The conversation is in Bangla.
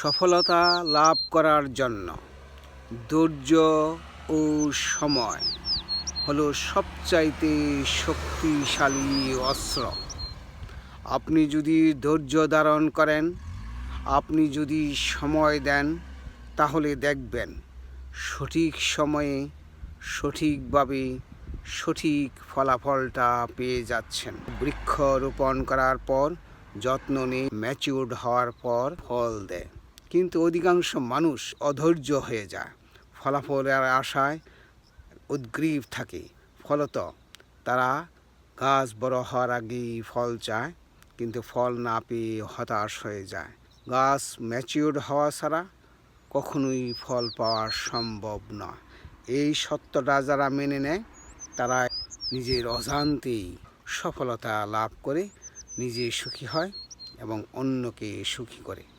সফলতা লাভ করার জন্য ধৈর্য ও সময় হলো সবচাইতে শক্তিশালী অস্ত্র। আপনি যদি ধৈর্য ধারণ করেন, আপনি যদি সময় দেন, তাহলে দেখবেন সঠিক সময়ে সঠিকভাবে সঠিক ফলাফলটা পেয়ে যাচ্ছেন। বৃক্ষ রোপণ করার পর, যত্ন নিয়ে ম্যাচিউরড হওয়ার পর ফল দেয়। কিন্তু অধিকাংশ মানুষ অধৈর্য হয়ে যায়। ফলাফলের আশায় উদ্গ্রীব থাকে। ফলত তারা গাছ বড় হওয়ার আগেই ফল চায়, কিন্তু ফল না পেয়ে হতাশ হয়ে যায়। গাছ ম্যাচিউরড হওয়া ছাড়া কখনোই ফল পাওয়া সম্ভব নয়। এই সত্যটা যারা মেনে নেয় তারা নিজের অজান্তেই সফলতা লাভ করে, নিজে সুখী হয় এবং অন্যকে সুখী করে।